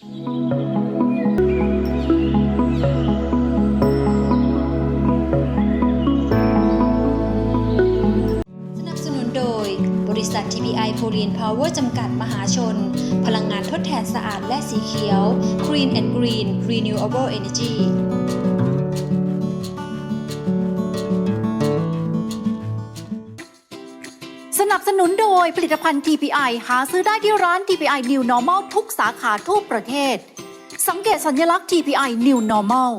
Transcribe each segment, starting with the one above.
สนับสนุนโดย บริษัท TPI Polion Power จำกัดมหาชน พลังงานทดแทนสะอาดและสีเขียว Green and Green Renewable Energy ยผลิตภัณฑ์ TPI หาซื้อได้ที่ร้าน TPI New Normal ทุกสาขาทั่วประเทศ สังเกตสัญลักษณ์ TPI New Normal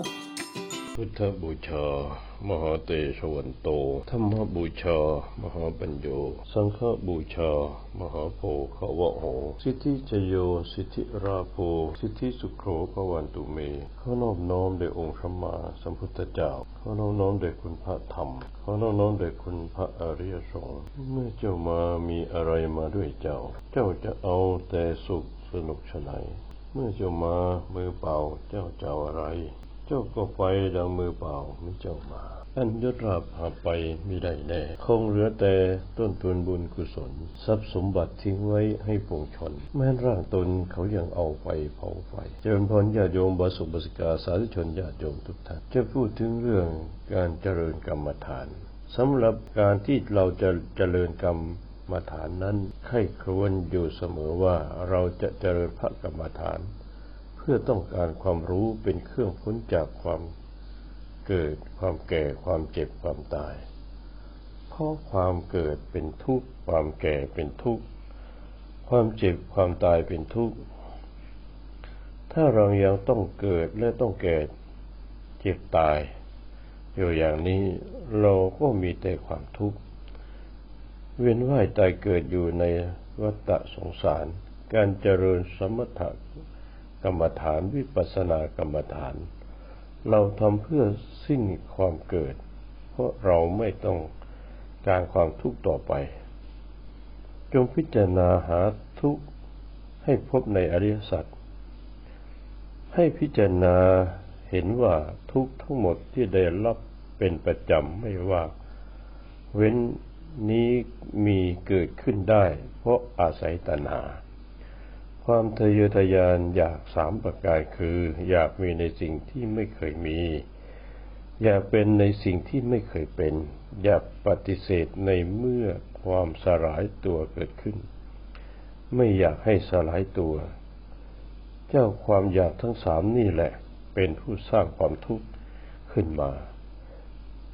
พุทธบูชา มหาเตชวันโต ธรรมบูชา มหาปัญโย สังฆบูชา มหาโพขวะโห สิทธิชโย สิทธิราโภสิทธิสุโขภวันตุเมขอนอบน้อมแด่องค์พระมาสัมพุทธเจ้าขอนอบน้อมแด่คุณพระธรรมขอนอบน้อมแด่คุณพระอริยสงฆ์ เมื่อเจ้ามามีอะไรมาด้วยเจ้า เจ้าจะเอาแต่สุขสนุกชะไหนเมื่อเจ้ามามือเปล่าเจ้าจะเอาอะไร เจ้าก็ไปดังมือเปล่าไม่เจ้ามา อันยศราบหาไปไม่ได้แน่คงเหลือแต่ต้นทุนบุญกุศล ทรัพย์สมบัติทิ้งไว้ให้ปวงชน แม้นร่างตนเขายังเอาไปเผาไฟเจริญพรญาติโยมบาสุบาสิกาสาธุชนญาติโยมทุกท่านจะพูดถึงเรื่องการเจริญกรรมฐานสำหรับการที่เราจะเจริญกรรมฐานนั้นใครครวญอยู่เสมอว่าเราจะเจริญพระกรรมฐาน เพื่อต้องการความรู้เป็นเครื่องพ้นจากความ เกิด ความแก่ ความเจ็บ ความตาย เพราะความเกิดเป็นทุกข์ ความแก่เป็นทุกข์ ความเจ็บ ความตายเป็นทุกข์ ถ้าเรายังต้องเกิดและต้องแก่ เจ็บตาย อยู่อย่างนี้เราก็มีแต่ความทุกข์ เวียนว่ายตายเกิดอยู่ในวัฏสงสาร การเจริญสมถะกรรมฐานวิปัสสนากรรมฐาน เราทำเพื่อสิ้นความเกิด เพราะเราไม่ต้องการความทุกข์ต่อไป จงพิจารณาหาทุกข์ให้พบในอริยสัจให้พิจารณาเห็นว่าทุกข์ทั้งหมดที่ได้รับเป็นประจำไม่ว่า เว้นนี้มีเกิดขึ้นได้ เพราะอาศัยตัณหา ความทะเยอทะยานอยากสามประการคือ อยากมีในสิ่งที่ไม่เคยมี อยากเป็นในสิ่งที่ไม่เคยเป็น อยากปฏิเสธในเมื่อความสลายตัวเกิดขึ้น ไม่อยากให้สลายตัว เจ้าความอยากทั้งสามนี่แหละ เป็นผู้สร้างความทุกข์ขึ้นมา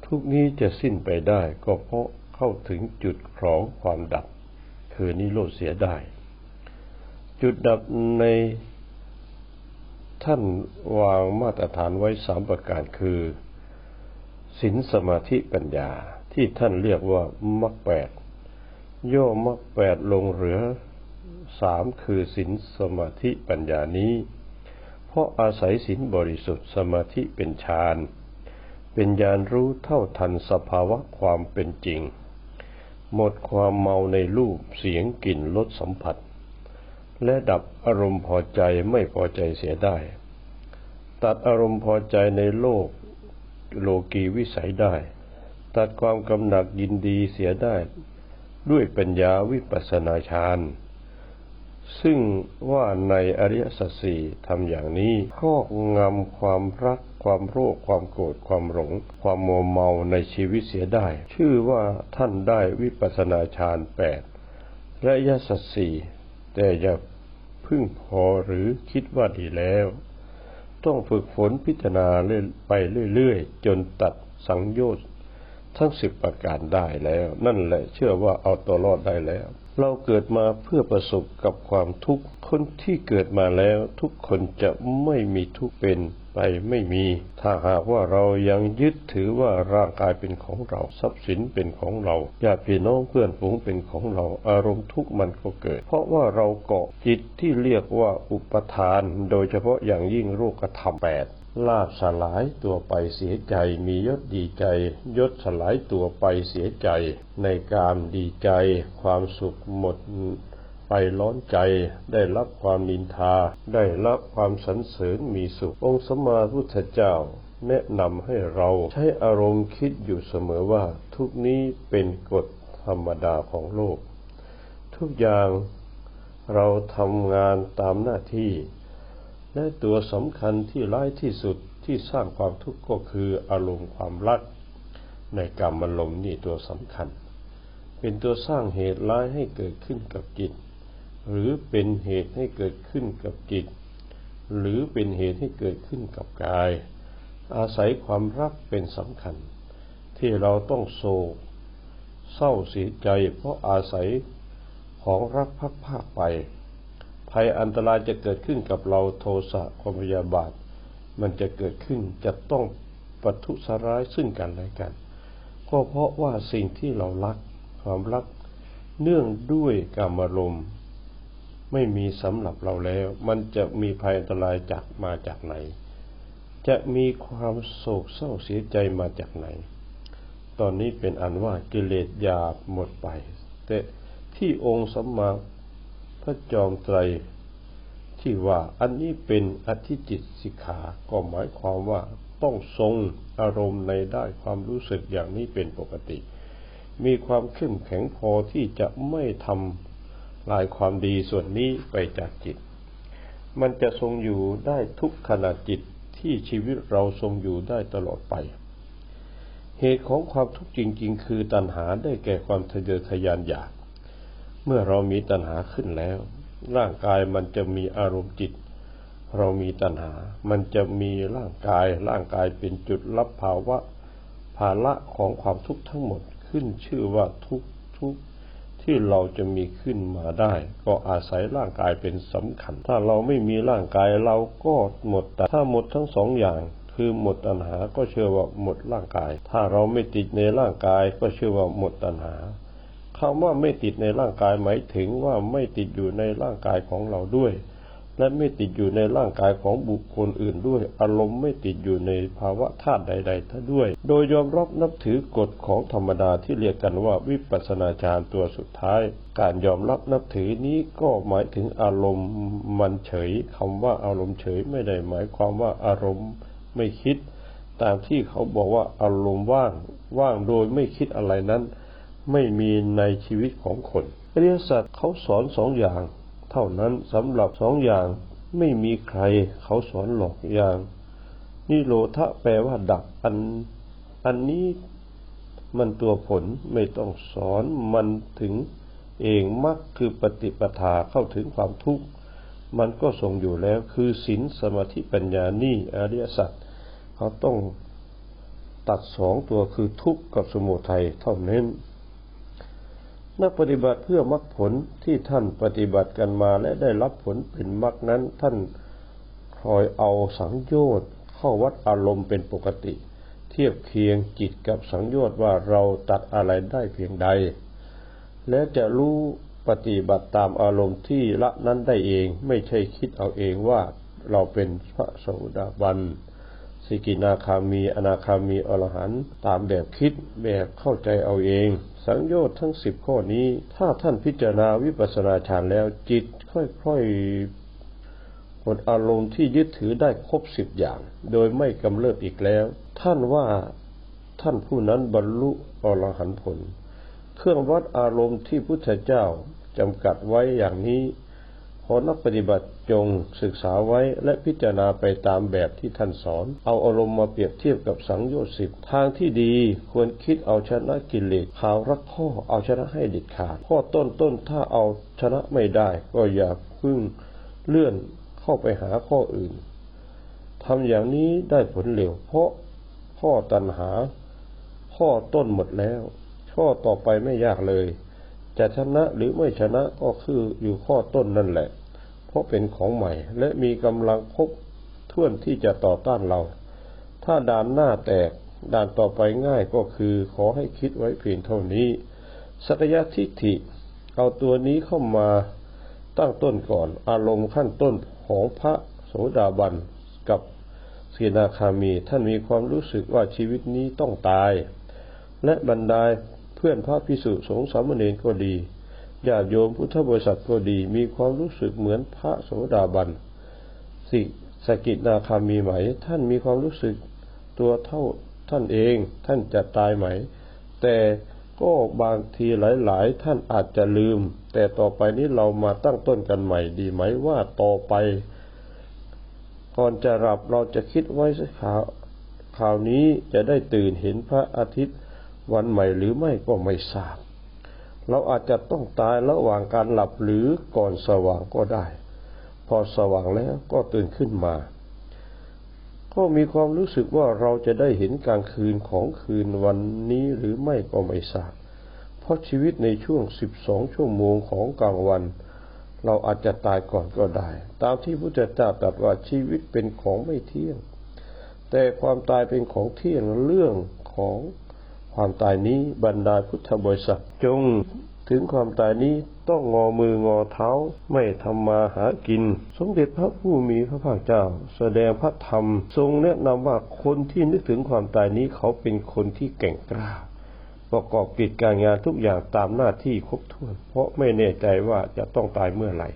ทุกนี้จะสิ้นไปได้ก็เพราะเข้าถึงจุดของความดับ คือนิโรธเสียได้ จุดดับในท่านวางมาตรฐานไว้สามประการคือศีลสมาธิปัญญาที่ท่านเรียกว่ามรรคแปดย่อมรรคแปดลงเหลือสามคือศีลสมาธิปัญญานี้ เพราะอาศัยศีลบริสุทธิ์สมาธิเป็นฌานเป็นญาณรู้เท่าทันสภาวะความเป็นจริง หมดความเมาในรูปเสียงกลิ่นรสสัมผัส และดับอารมณ์พอใจไม่พอใจเสียได้ ตัดอารมณ์พอใจในโลกโลกีวิสัยได้ ตัดความกำหนัดยินดีเสียได้ ด้วยปัญญาวิปัสสนาฌานซึ่งว่าในอริยสัจสี่ทำอย่างนี้ครอบงำความรัก ความโรค ความโกรธความหลง ความมัวเมาในชีวิตเสียได้ ชื่อว่าท่านได้วิปัสสนาฌานแปดและอริยสัจสี่ แต่อย่าพึ่งพอหรือคิดว่าดีแล้ว ต้องฝึกฝนพิจารณาไปเรื่อยๆ จนตัดสังโยชน์ทั้งสิบประการได้แล้ว นั่นแหละเชื่อว่าเอาตัวรอดได้แล้ว เราเกิดมาเพื่อประสบกับความทุกข์คนที่เกิดมาแล้ว ทุกคนจะไม่มีทุกข์เป็น ไปไม่มี ถ้าหากว่าเรายังยึดถือว่าร่างกายเป็นของเราทรัพย์สินเป็นของเราญาติพี่น้องเพื่อนฝูงเป็นของเราอารมณ์ทุกข์มันก็เกิด เพราะว่าเราเกาะจิตที่เรียกว่าอุปทาน โดยเฉพาะอย่างยิ่งโรคธรรมแปดลาบสลายตัวไปเสียใจมียศดีใจ ยศสลายตัวไปเสียใจ ในการดีใจ ความสุขหมด ไปร้อนใจได้รับความนินทา ได้รับความสรรเสริญมีสุข องค์สมมาพุทธเจ้าแนะนำให้เราใช้อารมณ์คิดอยู่เสมอว่า ทุกนี้เป็นกฎธรรมดาของโลก ทุกอย่างเราทำงานตามหน้าที่ และตัวสำคัญที่ร้ายที่สุดที่สร้างความทุกข์ก็คืออารมณ์ความรัก ในกรรมอารมณ์นี่ตัวสำคัญ เป็นตัวสร้างเหตุร้ายให้เกิดขึ้นกับจิต หรือเป็นเหตุให้เกิดขึ้นกับจิต หรือเป็นเหตุให้เกิดขึ้นกับกาย อาศัยความรักเป็นสำคัญ ที่เราต้องโศก เศร้าเสียใจเพราะอาศัยของรักพักภาคไป ภัยอันตรายจะเกิดขึ้นกับเราโทสะความพยาบาท มันจะเกิดขึ้นจะต้องปะทุสร้ายซึ่งกันและกัน ก็เพราะว่าสิ่งที่เรารักความรักเนื่องด้วยกามารมณ์ ไม่มีสำหรับเราแล้ว มันจะมีภัยอันตรายจากมาจากไหน จะมีความโศกเศร้าเสียใจมาจากไหน ตอนนี้เป็นอันว่ากิเลสหยาบหมดไปแต่ที่องค์สัมมาพระจอมไตรที่ว่าอันนี้เป็นอธิจิตสิกขาก็หมายความว่าต้องทรงอารมณ์ในได้ความรู้สึกอย่างนี้เป็นปกติ มีความเข้มแข็งพอที่จะไม่ทำ ลายความดีส่วนนี้ไปจากจิต มันจะทรงอยู่ได้ทุกขณะจิตที่ชีวิตเราทรงอยู่ได้ตลอดไป เหตุของความทุกข์จริง ๆ คือตัณหาได้แก่ความทะเยอทะยานอยาก เมื่อเรามีตัณหาขึ้นแล้ว ร่างกายมันจะมีอารมณ์จิต เรามีตัณหา มันจะมีร่างกาย ร่างกายเป็นจุดรับภาวะภาระของความทุกข์ทั้งหมดขึ้นชื่อว่าทุกทุก ที่เราจะมีขึ้นมาได้ ก็อาศัยร่างกายเป็นสำคัญ ถ้าเราไม่มีร่างกายเราก็หมดแต่ถ้าหมดทั้งสองอย่างคือหมดตัณหาก็เชื่อว่าหมดร่างกาย ถ้าเราไม่ติดในร่างกายก็เชื่อว่าหมดตัณหาคำว่าไม่ติดในร่างกายหมายถึงว่าไม่ติดอยู่ในร่างกายของเราด้วย และไม่ติดอยู่ในร่างกายของบุคคลอื่นด้วย อารมณ์ไม่ติดอยู่ในภาวะธาตุใดๆท่าด้วย โดยยอมรับนับถือกฎของธรรมดาที่เรียกกันว่าวิปัสสนาฌานตัวสุดท้าย การยอมรับนับถือนี้ก็หมายถึงอารมณ์มันเฉยคำว่าอารมณ์เฉยไม่ได้หมายความว่าอารมณ์ไม่คิด ตามที่เขาบอกว่าอารมณ์ว่าง ว่างโดยไม่คิดอะไรนั้น ไม่มีในชีวิตของคนอริยสัจเขาสอนสองอย่าง ท่านั้นสำหรับสองอย่างไม่มีใครเขาสอนหลอกอย่าง นิโรธะแปลว่าดับอัน อันนี้มันตัวผลไม่ต้องสอนมันถึงเองมักคือปฏิปทาเข้าถึงความทุกข์ มันก็ทรงอยู่แล้วคือศีลสมาธิปัญญานี่อริยสัจเขาต้องตัดสองตัวคือทุกข์กับสมุทัยเท่านั้น นักปฏิบัติเพื่อมรรคผลที่ท่านปฏิบัติกันมาและได้รับผลเป็นมรรคนั้น ท่านคอยเอาสังโยชน์เข้าวัดอารมณ์เป็นปกติ เทียบเคียงจิตกับสังโยชน์ว่าเราตัดอะไรได้เพียงใด และจะรู้ปฏิบัติตามอารมณ์ที่ละนั้นได้เองไม่ใช่คิดเอาเองว่าเราเป็นพระโสดาบันสิกินาคามี อนาคามีอรหันต์ตามแบบคิดแบบเข้าใจเอาเอง สังโยชน์ทั้งสิบข้อนี้ ถ้าท่านพิจารณาวิปัสสนาฌานแล้วจิตค่อยๆหมดอารมณ์ที่ยึดถือได้ครบสิบอย่าง โดยไม่กำเริบอีกแล้ว ท่านว่าท่านผู้นั้นบรรลุอรหันต์ผล เครื่องวัดอารมณ์ที่พุทธเจ้าจำกัดไว้อย่างนี้ ขอนักปฏิบัติจงศึกษาไว้และพิจารณาไปตามแบบที่ท่านสอน เอาอารมณ์มาเปรียบเทียบกับสังโยชน์สิบทางที่ดีควรคิดเอาชนะกิเลสข่าวรักข้อเอาชนะให้เด็ดขาด ข้อต้นต้นถ้าเอาชนะไม่ได้ก็อย่าพึ่งเลื่อนเข้าไปหาข้ออื่นทำอย่างนี้ได้ผลเร็วเพราะข้อตัณหา ข้อต้นหมดแล้ว ข้อต่อไปไม่ยากเลย จะชนะหรือไม่ชนะก็คืออยู่ข้อต้นนั่นแหละ เพราะเป็นของใหม่ และมีกำลังครบถ้วนที่จะต่อต้านเรา ถ้าด่านหน้าแตกด่านต่อไปง่ายก็คือขอให้คิดไว้เพียงเท่านี้ สักยะทิฏฐิ เอาตัวนี้เข้ามาตั้งต้นก่อน อารมณ์ขั้นต้นของพระโสดาบันกับสีนาคามี ท่านมีความรู้สึกว่าชีวิตนี้ต้องตาย และบรรดา เพื่อนพระพิสุสงฆ์สามเณรก็ดีญาติโยมพุทธบริษัทก็ดีมีความรู้สึกเหมือนพระโสดาบันสิสกินาคามีไหม ท่านมีความรู้สึกตัวเท่าท่านเองท่านจะตายไหม แต่ก็บางทีหลาย ๆ ท่านอาจจะลืม แต่ต่อไปนี้เรามาตั้งต้นกันใหม่ดีไหมว่าต่อไป ก่อนจะหลับเราจะคิดไว้ข่าวข่าวนี้จะได้ตื่นเห็นพระอาทิตย์ วันใหม่หรือไม่ก็ไม่ทราบ เราอาจจะต้องตายระหว่างการหลับหรือก่อนสว่างก็ได้ พอสว่างแล้วก็ตื่นขึ้นมา ก็มีความรู้สึกว่าเราจะได้เห็นกลางคืนของคืนวันนี้หรือไม่ก็ไม่ทราบ เพราะชีวิตในช่วง 12 ชั่วโมงของกลางวัน เราอาจจะตายก่อนก็ได้ ตามที่พุทธเจ้าตรัสว่าชีวิตเป็นของไม่เที่ยง แต่ความตายเป็นของเที่ยงเรื่องของ ความตายนี้บรรดาพุทธบริษัทจงถึงความตายนี้ต้องงอมืองอเท้าไม่ทำมาหากิน สมเด็จพระผู้มีพระภาคเจ้า แสดงพระธรรม ทรงแนะนำว่าคนที่นึกถึงความตายนี้เขาเป็นคนที่แก่งกล้า ประกอบกิจการงานทุกอย่างตามหน้าที่ครบถ้วน เพราะไม่แน่ใจว่าจะต้องตายเมื่อไหร่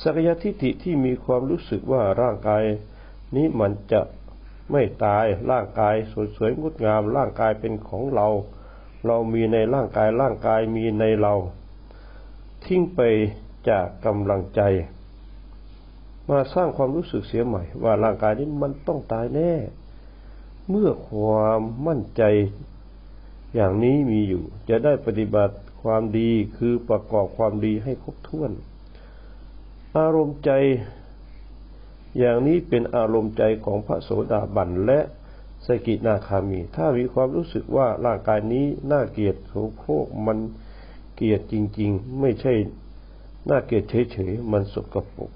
สักยทิฏฐิที่มีความรู้สึกว่าร่างกาย นี้มันจะ ไม่ตายร่างกายสวยๆงดงาม ร่างกายเป็นของเรา เรามีในร่างกายร่างกายมีในเรา ทิ้งไปจากกำลังใจ มาสร้างความรู้สึกเสียใหม่ ว่าร่างกายนี้มันต้องตายแน่ เมื่อความมั่นใจอย่างนี้มีอยู่ จะได้ปฏิบัติความดีคือประกอบความดีให้ครบถ้วน อารมณ์ใจ อย่างนี้เป็นอารมณ์ใจของพระโสดาบันและสกินาคามี ถ้ามีความรู้สึกว่าร่างกายนี้น่าเกลียดโสโครกมันเกลียดจริง ๆ ไม่ใช่น่าเกลียดเฉยๆมันสกปรก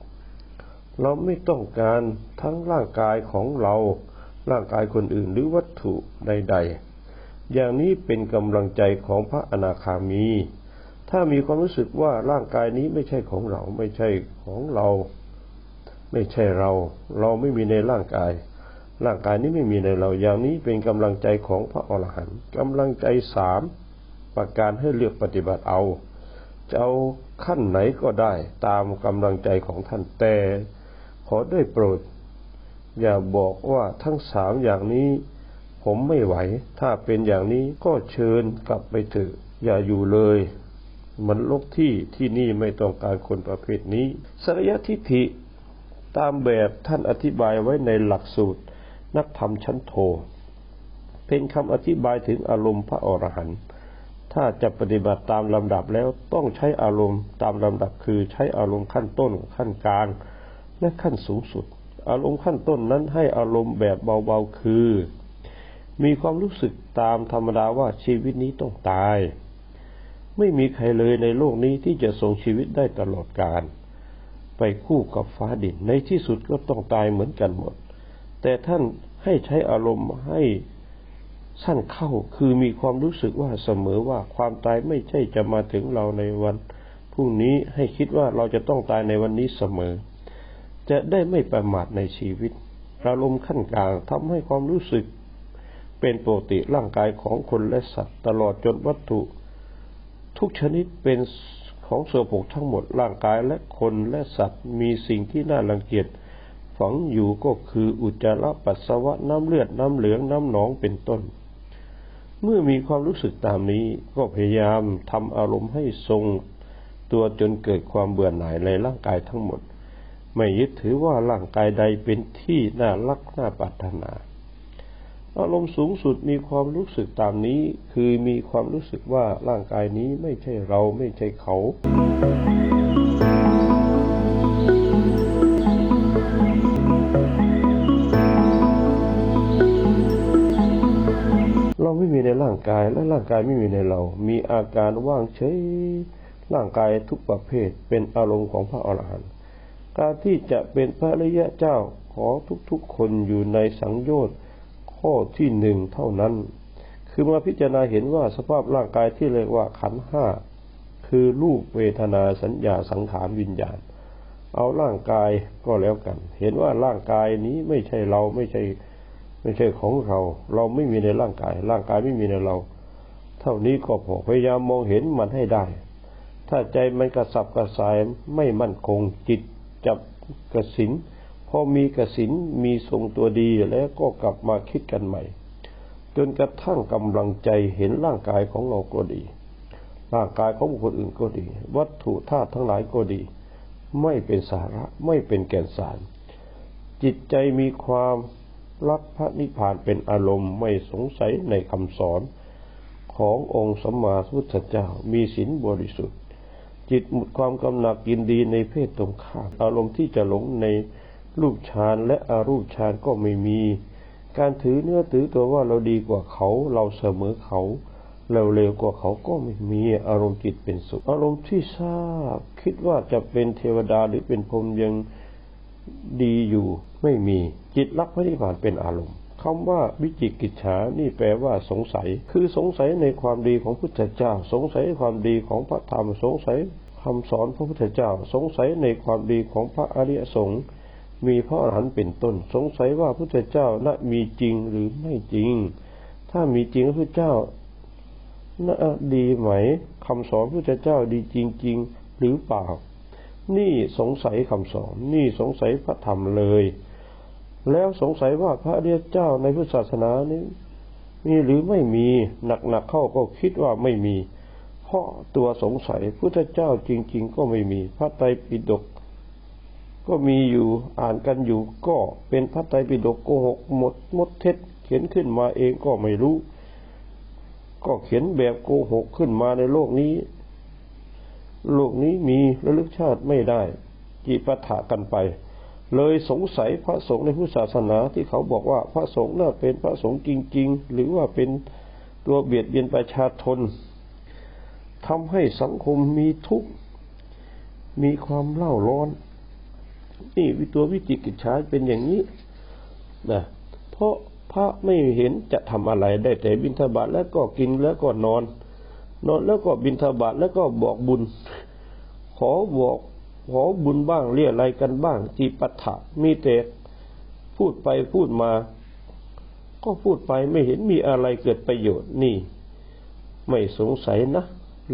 เราไม่ต้องการทั้งร่างกายของเรา ร่างกายคนอื่นหรือวัตถุใด ๆ อย่างนี้เป็นกำลังใจของพระอนาคามี ถ้ามีความรู้สึกว่าร่างกายนี้ไม่ใช่ของเราไม่ใช่ของเรา ไม่ใช่เรา เราไม่มีในร่างกาย ร่างกายนี้ไม่มีในเรา อย่างนี้เป็นกำลังใจของพระอรหันต์กำลังใจสามประการให้เลือกปฏิบัติเอาจะเอาขั้นไหนก็ได้ตามกำลังใจของท่านแต่ขอได้โปรด อย่าบอกว่าทั้งสามอย่างนี้ผมไม่ไหว ถ้าเป็นอย่างนี้ก็เชิญกลับไปเถอะอย่าอยู่เลย มันลกที่ที่นี่ไม่ต้องการคนประเภทนี้สักยทิฏฐิ ตามแบบท่านอธิบายไว้ในหลักสูตร นักธรรมชั้นโท เป็นคำอธิบายถึงอารมณ์พระอรหันต์ถ้าจะปฏิบัติตามลำดับแล้วต้องใช้อารมณ์ตามลำดับคือใช้อารมณ์ขั้นต้นขั้นกลาง และขั้นสูงสุด อารมณ์ขั้นต้นนั้นให้อารมณ์แบบเบาๆคือ มีความรู้สึกตามธรรมดาว่าชีวิตนี้ต้องตาย ไม่มีใครเลยในโลกนี้ที่จะทรงชีวิตได้ตลอดกาล ไปคู่กับฟ้าดิน ในที่สุดก็ต้องตายเหมือนกันหมด แต่ท่านให้ใช้อารมณ์ให้สั้นเข้าคือมีความรู้สึกว่าเสมอว่าความตายไม่ใช่จะมาถึงเราในวันพรุ่งนี้ให้คิดว่าเราจะต้องตายในวันนี้เสมอ จะได้ไม่ประมาทในชีวิตอารมณ์ขั้นกลางทำให้ความรู้สึก เป็นปกติร่างกายของคนและสัตว์ ตลอดจนวัตถุ ทุกชนิดเป็น ของโสโภกทั้งหมดร่างกายและคนและสัตว์มีสิ่งที่น่ารังเกียจฝังอยู่ก็คืออุจจาระปัสสาวะน้ำเลือดน้ำเหลืองน้ำหนองเป็นต้น เมื่อมีความรู้สึกตามนี้ก็พยายามทำอารมณ์ให้ทรงตัวจนเกิดความเบื่อหน่ายในร่างกายทั้งหมด ไม่ยึดถือว่าร่างกายใดเป็นที่น่ารักน่าปรารถนา อารมณ์สูงสุดมีความรู้สึกตามนี้ คือมีความรู้สึกว่าร่างกายนี้ไม่ใช่เราไม่ใช่เขา เราไม่มีในร่างกายและร่างกายไม่มีในเรา มีอาการว่างเฉยร่างกายทุกประเภทเป็นอารมณ์ของพระอรหันต์การที่จะเป็นพระริยะเจ้าขอทุกๆคนอยู่ในสังโยชน์ ข้อที่หนึ่งเท่านั้น คือมาพิจารณาเห็นว่าสภาพร่างกายที่เรียกว่าขันห้าคือรูปเวทนาสัญญาสังขารวิญญาณ เอาร่างกายก็แล้วกัน เห็นว่าร่างกายนี้ไม่ใช่เราไม่ใช่ไม่ใช่ของเรา เราไม่มีในร่างกาย ร่างกายไม่มีในเรา เท่านี้ก็พอพยายามมองเห็นมันให้ได้ ถ้าใจมันกระสับกระส่ายไม่มั่นคงจิตจับกระสิน พอมีกระสินมีทรงตัวดีแล้วก็กลับมาคิดกันใหม่ จนกระทั่งกำลังใจเห็นร่างกายของเราก็ดี ร่างกายของบุคคลอื่นก็ดี วัตถุธาตุทั้งหลายก็ดี ไม่เป็นสาระไม่เป็นแก่นสาร จิตใจมีความรักพระนิพพานเป็นอารมณ์ไม่สงสัยในคำสอนขององค์สัมมาสัมพุทธเจ้ามีศีลบริสุทธิ์ จิตหมดความกำหนัดยินดีในเพศตรงข้ามอารมณ์ที่จะหลงใน รูปฌานและอารูปฌานก็ไม่มี การถือเนื้อถือตัวว่าเราดีกว่าเขา เราเสมอเขา เราเร็วกว่าเขาก็ไม่มีอารมณ์จิตเป็นสุข อารมณ์ที่ทราบ คิดว่าจะเป็นเทวดาหรือเป็นพรหมยังดีอยู่ไม่มีจิตรักพระนิพพานเป็นอารมณ์คำว่าวิจิกิจฉานี่แปลว่าสงสัย คือสงสัยในความดีของพุทธเจ้า สงสัยความดีของพระธรรม สงสัยคำสอนพระพุทธเจ้า สงสัยในความดีของพระอริยสงฆ์ มีพระอรหันต์เป็นต้น สงสัยว่าพุทธเจ้านะมีจริงหรือไม่จริง ถ้ามีจริงพระพุทธเจ้านะดีไหมคำสอนพระพุทธเจ้าดีจริง ๆ หรือเปล่า นี่สงสัยคำสอนนี่สงสัยพระธรรมเลย แล้วสงสัยว่าพระอริยเจ้าในพุทธศาสนานี้มีหรือไม่มีหนักๆเข้าก็คิดว่าไม่มี เพราะตัวสงสัยพุทธเจ้าจริง ๆ ก็ไม่มี พระไตรปิฎก ก็มีอยู่อ่านกันอยู่ก็เป็นพระไตรปิฎกโกหกหมดมดเท็จ เขียนขึ้นมาเองก็ไม่รู้ ก็เขียนแบบโกหกขึ้นมาในโลกนี้ โลกนี้มีระลึกชาติไม่ได้จิปะถะกันไป เลยสงสัยพระสงฆ์ในพุทธศาสนาที่เขาบอกว่าพระสงฆ์น่าเป็นพระสงฆ์จริง ๆ หรือว่าเป็นตัวเบียดเบียนประชาชนทำให้สังคมมีทุกข์มีความเล่าร้อน นี่วิตัววิจิกิจฉาเป็นอย่างนี้นะเพราะพระไม่เห็นจะทำอะไรได้แต่บิณฑบาตแล้วก็กินแล้วก็นอน นอนแล้วก็บิณฑบาตแล้วก็บอกบุญ ขอบอกขอบุญบ้างเรียอะไรกันบ้างจีปัฏฐะมีแต่พูดไปพูดมา ก็พูดไปไม่เห็นมีอะไรเกิดประโยชน์นี่ ไม่สงสัยนะ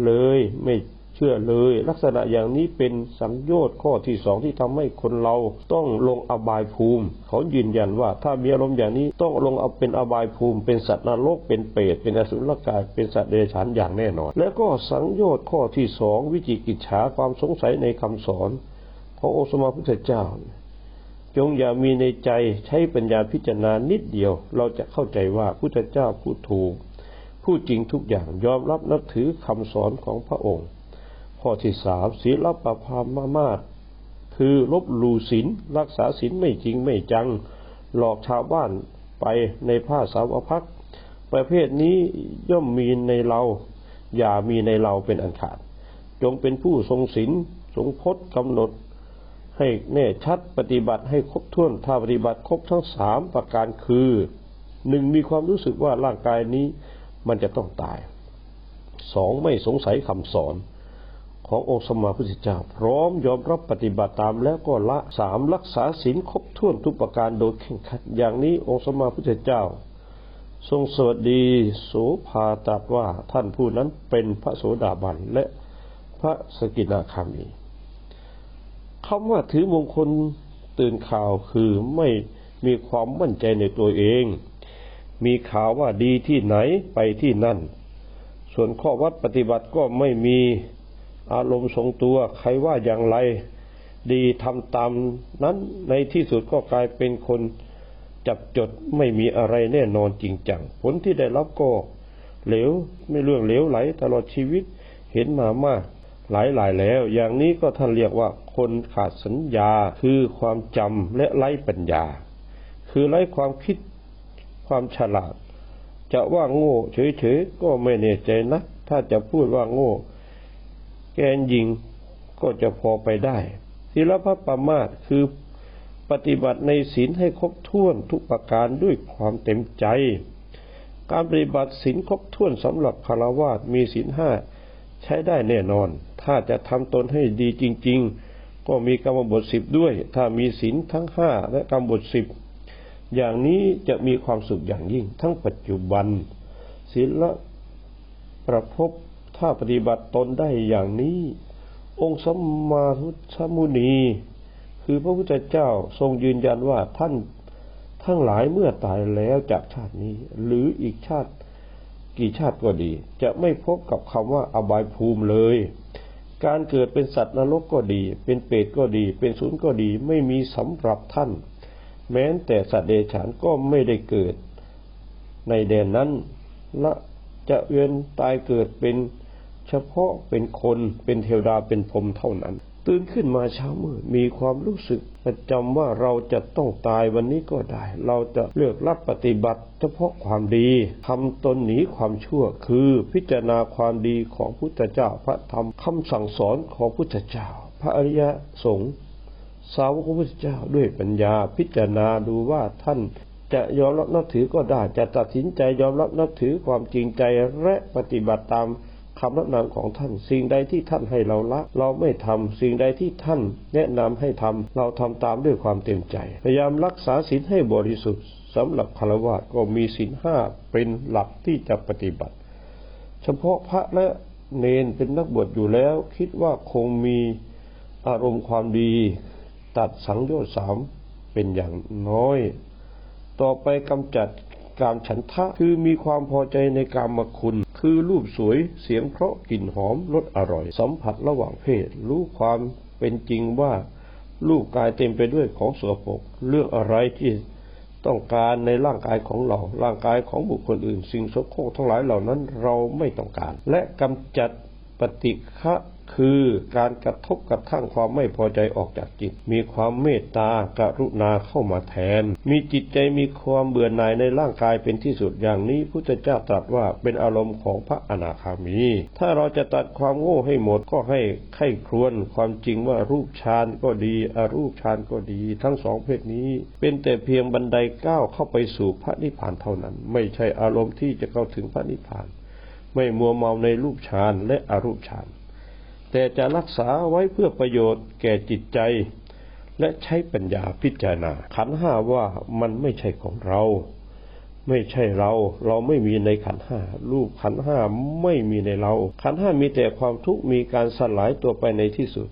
เลยไม่ เชื่อเลย ลักษณะอย่างนี้เป็นสังโยชน์ข้อที่สองที่ทำให้คนเราต้องลงอบายภูมิ เขายืนยันว่าถ้ามีอารมณ์อย่างนี้ต้องลงเอาเป็นอบายภูมิ เป็นสัตว์นรกเป็นเปรตเป็นอสุรกาย เป็นสัตว์เดรัจฉานอย่างแน่นอน แล้วก็สังโยชน์ข้อที่สองวิจิกิจฉาความสงสัยในคำสอน ขององค์สมมาพุทธเจ้า จงอย่ามีในใจใช้ปัญญาพิจารณานิดเดียว เราจะเข้าใจว่าพุทธเจ้าพูดถูกพูดจริงทุกอย่างยอมรับนับถือคำสอนของพระองค์ ข้อที่สามศีลปภามามาตคือลบลูศีลรักษาศีลไม่จริงไม่จัง หลอกชาวบ้านไปในผ้าสาวพักต์ประเภทนี้ย่อมมีในเรา อย่ามีในเราเป็นอันขาด จงเป็นผู้ทรงศีลทรงพจน์กำหนด ให้แน่ชัดปฏิบัติให้ครบถ้วนถ้าปฏิบัติครบทั้งสามประการคือหนึ่งมีความรู้สึกว่าร่างกายนี้มันจะต้องตายสองไม่สงสัยคำสอน ขององค์สมมาพุทธเจ้า พร้อมยอมรับปฏิบัติตามแล้วก็ละสามรักษาศีลครบถ้วนทุกประการโดยเข่งขัดอย่างนี้องค์สมมาพุทธเจ้า ทรงสวัสดีโสภาตรัสว่าท่านผู้นั้นเป็นพระโสดาบันและพระสกิทาคามีคำว่าถือมงคลตื่นข่าวคือไม่มีความมั่นใจในตัวเอง มีข่าวว่าดีที่ไหนไปที่นั่น ส่วนข้อวัดปฏิบัติก็ไม่มี อารมณ์ทรงตัวใครว่าอย่างไร ดีทำตามนั้นในที่สุดก็กลายเป็นคนจับจดไม่มีอะไรแน่นอนจริงจังผลที่ได้รับก็เหลวไม่เรื่องเหลวไหลตลอดชีวิตเห็นมามากหลายหลายแล้ว อย่างนี้ก็ท่านเรียกว่าคนขาดสัญญาคือความจำและไร้ปัญญา คือไร้ความคิดความฉลาด จะว่าโง่เฉยๆก็ไม่แน่ใจนะถ้าจะพูดว่าโง่ แกนยิงก็จะพอไปได้ศีลพประมาตคือปฏิบัติในศีลให้ครบถ้วนทุกประการด้วยความเต็มใจ การปฏิบัติศีลครบถ้วนสำหรับคารวาสมีศีลห้าใช้ได้แน่นอน ถ้าจะทำตนให้ดีจริง ๆ ก็มีกรรมบทสิบด้วย ถ้ามีศีลทั้งห้าและกรรมบทสิบอย่างนี้จะมีความสุขอย่างยิ่งทั้งปัจจุบันศีลละประพบ ถ้าปฏิบัติตนได้อย่างนี้ องค์สัมมาทุสมุนี คือพระพุทธเจ้าทรงยืนยันว่าท่านทั้งหลายเมื่อตายแล้วจากชาตินี้ หรืออีกชาติกี่ชาติก็ดี จะไม่พบกับคำว่าอบายภูมิเลย การเกิดเป็นสัตว์นรกก็ดี เป็นเปรตก็ดี เป็นสุนย์ก็ดีไม่มีสำหรับท่าน แม้แต่สัตว์เดรัจฉานก็ไม่ได้เกิด ในแดนนั้นและจะเวียนตายเกิดเป็น เฉพาะเป็นคนเป็นเทวดาเป็นพรมเท่านั้น ตื่นขึ้นมาเช้ามืดมีความรู้สึกประจำว่าเราจะต้องตายวันนี้ก็ได้ เราจะเลือกรับปฏิบัติ เฉพาะความดีทำตนหนีความชั่วคือพิจารณาความดีของพุทธเจ้าพระธรรมคำสั่งสอนของพุทธเจ้า พระอริยสงฆ์สาวกของพระพุทธเจ้าด้วยปัญญาพิจารณาดูว่าท่านจะยอมรับนับถือก็ได้ จะตัดสินใจยอมรับนับถือความจริงใจและปฏิบัติตาม คำแนะนำของท่าน สิ่งใดที่ท่านให้เราละ เราไม่ทำสิ่งใดที่ท่านแนะนำให้ทำเราทำตามด้วยความเต็มใจ พยายามรักษาศีลให้บริสุทธิ์สำหรับคารวะก็มีศีลห้าเป็นหลักที่จะปฏิบัติ เฉพาะพระและเนนเป็นนักบวชอยู่แล้ว คิดว่าคงมีอารมณ์ความดี ตัดสังโยชน์สามเป็นอย่างน้อย ต่อไปกำจัดการฉันทะคือมีความพอใจในกามคุณ คือรูปสวยเสียงเพราะกลิ่นหอมรสอร่อย สัมผัสระหว่างเพศ รู้ความเป็นจริงว่ารูปกายเต็มไปด้วยของสกปรกเรื่องอะไรที่ต้องการในร่างกายของเรา ร่างกายของบุคคลอื่น สิ่งสโครกทั้งหลายเหล่านั้นเราไม่ต้องการ และกำจัดปฏิฆะ คือการกระทบกระทั่งความไม่พอใจออกจากจิต มีความเมตตากรุณาเข้ามาแทน มีจิตใจมีความเบื่อหน่ายในร่างกายเป็นที่สุดอย่างนี้พุทธเจ้าตรัสว่าเป็นอารมณ์ของพระอนาคามี ถ้าเราจะตัดความโง่ให้หมดก็ให้ไข้ครวนความจริงว่ารูปฌานก็ดีอรูปฌานก็ดี ทั้งสองเพศนี้ เป็นแต่เพียงบันไดก้าวเข้าไปสู่พระนิพพานเท่านั้น ไม่ใช่อารมณ์ที่จะเข้าถึงพระนิพพาน ไม่มัวเมาในรูปฌานและอรูปฌาน แต่จะรักษาไว้เพื่อประโยชน์แก่จิตใจ และใช้ปัญญาพิจารณา ขันห้าว่ามันไม่ใช่ของเรา ไม่ใช่เรา เราไม่มีในขันห้ารูปขันห้าไม่มีในเรา ขันห้ามีแต่ความทุกข์มีการสลายตัวไปในที่สุด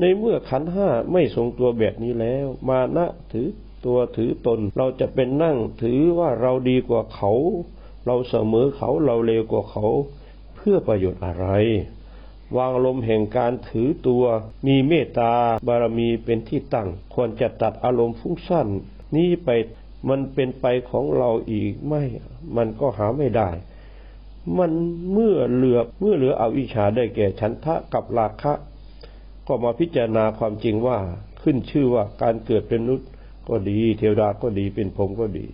ในเมื่อขันห้าไม่ทรงตัวแบบนี้แล้ว มานะถือตัวถือตน เราจะเป็นนั่งถือว่าเราดีกว่าเขา เราเสมอเขาเราเลวกว่าเขา เพื่อประโยชน์อะไร วางลมแห่งการถือตัว มีเมตตาบารมีเป็นที่ตั้ง ควรจะตัดอารมณ์ฟุ้งซ่านนี้ไปมันเป็นไปของเราอีกไม่ มันก็หาไม่ได้ มันเมื่อเหลือเมื่อเหลืออวิชชาได้แก่ฉันทะกับราคะ ก็มาพิจารณาความจริงว่าขึ้นชื่อว่าการเกิดเป็นมนุษย์ก็ดี เทวดาก็ดีเป็นพรหมก็ดี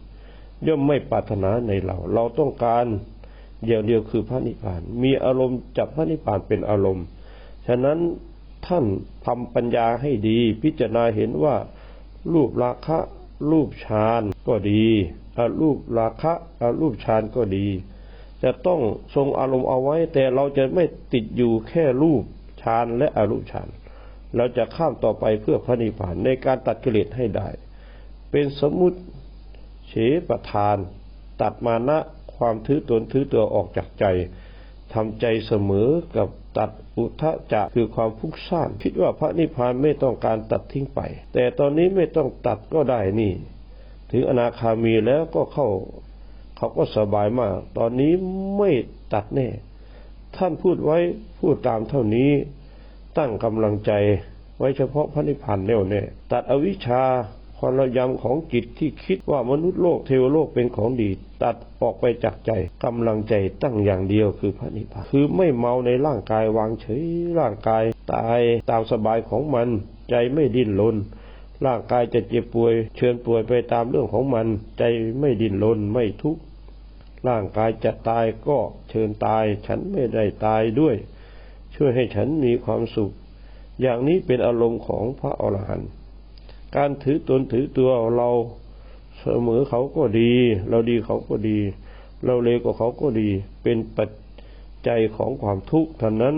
ย่อมไม่ปรารถนาในเรา เราต้องการ เดียวเดียวคือพระนิพพาน มีอารมณ์จับพระนิพพานเป็นอารมณ์ ฉะนั้นท่านทำปัญญาให้ดี พิจารณาเห็นว่า รูปราคะ รูปฌานก็ดีอารูปราคะอารูปฌานก็ดี จะต้องทรงอารมณ์เอาไว้ แต่เราจะไม่ติดอยู่แค่รูปฌานและอรูปฌานเราจะข้ามต่อไปเพื่อพระนิพพานในการตัดกิเลสให้ได้ เป็นสมมุติเฉประทาน ตัดมานะ ความถือตนถือตัวออกจากใจทำใจเสมอกับตัดอุทะจะคือความฟุ้งซ่านคิดว่าพระนิพพานไม่ต้องการตัดทิ้งไป แต่ตอนนี้ไม่ต้องตัดก็ได้นี่ ถึงอนาคามีแล้วก็เข้า เขาก็สบายมาก ตอนนี้ไม่ตัดแน่ ท่านพูดไว้พูดตามเท่านี้ ตั้งกำลังใจไว้เฉพาะพระนิพพานแน่วแน่ตัดอวิชชา ความระยำของจิตที่คิดว่ามนุษย์โลกเทวโลกเป็นของดี ตัดออกไปจากใจกำลังใจตั้งอย่างเดียวคือพระนิพพานคือไม่เมาในร่างกายวางเฉยร่างกาย ตายตามสบายของมัน ใจไม่ดิ้นรนร่างกายจะเจ็บป่วย เชิญป่วยไปตามเรื่องของมัน ใจไม่ดิ้นรนไม่ทุกข์ร่างกายจะตายก็เชิญตาย ฉันไม่ได้ตายด้วย ช่วยให้ฉันมีความสุข อย่างนี้เป็นอารมณ์ของพระอรหันต์ การถือตนถือตัวเราเสมอเขาก็ดี เราดีเขาก็ดี เราเลวกว่าเขาก็ดี เป็นปัจจัยของความทุกข์ท่านั้น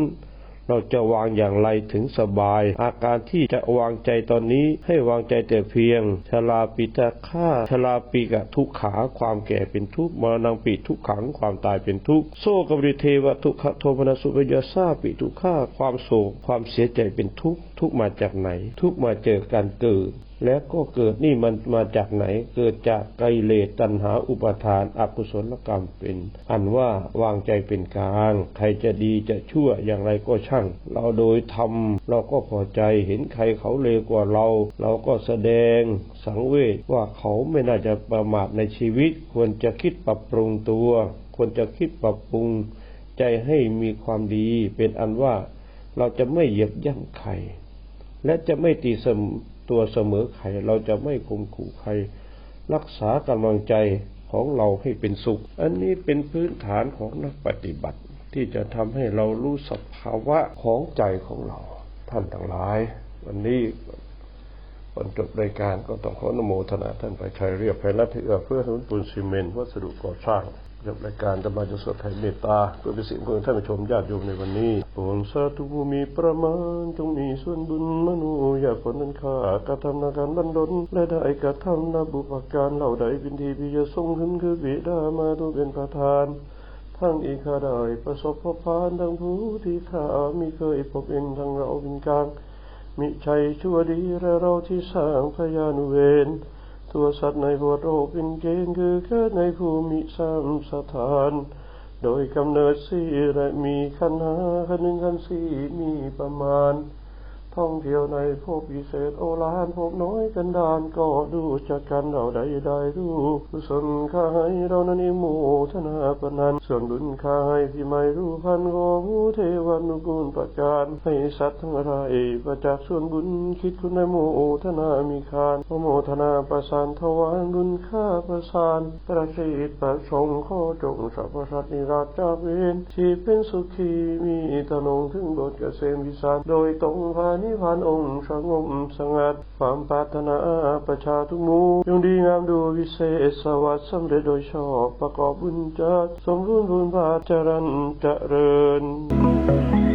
เราจะวางอย่างไรถึงสบาย อาการที่จะวางใจตอนนี้ให้วางใจแต่เพียงชลาปิตาฆ่าชลาปีกะทุกขาความแก่เป็นทุกข์มรณงปิทุกขังความตายเป็นทุกข์โซกบริเทวทุกขโทมนสสุปยาซาปิทุกขาความโศกความเสียใจเป็นทุกข์ ทุกมาจากไหน ทุกมาเจอการเกิด แล้วก็เกิดนี่มันมาจากไหน เกิดจากไกเลสตัณหาอุปทานอกุศลกรรมเป็น อันว่าวางใจเป็นกลาง ใครจะดีจะชั่วอย่างไรก็ช่าง เราโดยทำเราก็พอใจเห็นใครเขาเลวกว่าเรา เราก็แสดงสังเวชว่าเขาไม่น่าจะประมาทในชีวิต ควรจะคิดปรับปรุงตัว ควรจะคิดปรับปรุงใจให้มีความดีเป็นอันว่าเราจะไม่เหยียบย่ำใคร และจะไม่ตีเสมตัวเสมอใครเราจะไม่ข่มขู่ใคร รักษากำลังใจของเราให้เป็นสุข อันนี้เป็นพื้นฐานของนักปฏิบัติ ที่จะทำให้เรารู้สภาวะของใจของเรา ท่านทั้งหลาย วันนี้ก่อนจบรายการก็ต้องขออนุโมทนาท่านไปชัยเรียบไพรัตน์ที่เอื้อเพื่อถนนปูนซีเมนต์วัสดุก่อสร้าง จบรายการจะมาจะสดไทยเมตตาเพื่อเป็นสิ่งขอท่านผู้ชมญาติโยมในวันนี้โปรดสาธุภูมิประมาณจงมีส่วนบุญมนุอยากผลนั้นข้ากระทำนาการบันดลและได้กระทำนาบุปการเหล่าใดเป็นทีพิยทรงขึ้นคือบิดามาดูเป็นประธาน ทั้งอีกข้าได้ประสบพบพานทั้งผู้ที่ข้ามีเคยพบเองทั้งเราเป็นกลางมิใช่ชั่วดีและเราที่สร้างพยานุเวร ตัวสัตว์ในบทโอเป็นเกณฑ์คือเกิดในภูมิสามสถาน โดยกำเนิดสี่และมีขันห้าขันหนึ่งขันสี่มีประมาณ ท่องเที่ยวในภพพิเศษโอฬารภพน้อยกันดานก็ดูจากกันเราใดได้รู้กุศลข้าให้เรานั้นองโมทนาปนันส่วนบุญข้าให้ที่ไม่รู้พันของเทวานุกูลประการให้สัตว์ทั้งหลายประจักษ์ส่วนบุญคิดคุณในโมทนามีคานโมทนาประสานทวารบุญข้าประสานประสิทธิ์ประสงค์ข้อจงสรรพสัตว์นิราชาเวรที่เป็นสุขีมีตนงถึงบทเกษมวิสารโดยตรงพานิพพานองค์สงบสงัดความปรารถนาประชาทุกหมู่ยงดีงามดูวิเศษสวัสดิ์สำเร็จโดยชอบประกอบบุญจัดสมบูรณ์บุญบาจรันเจริญ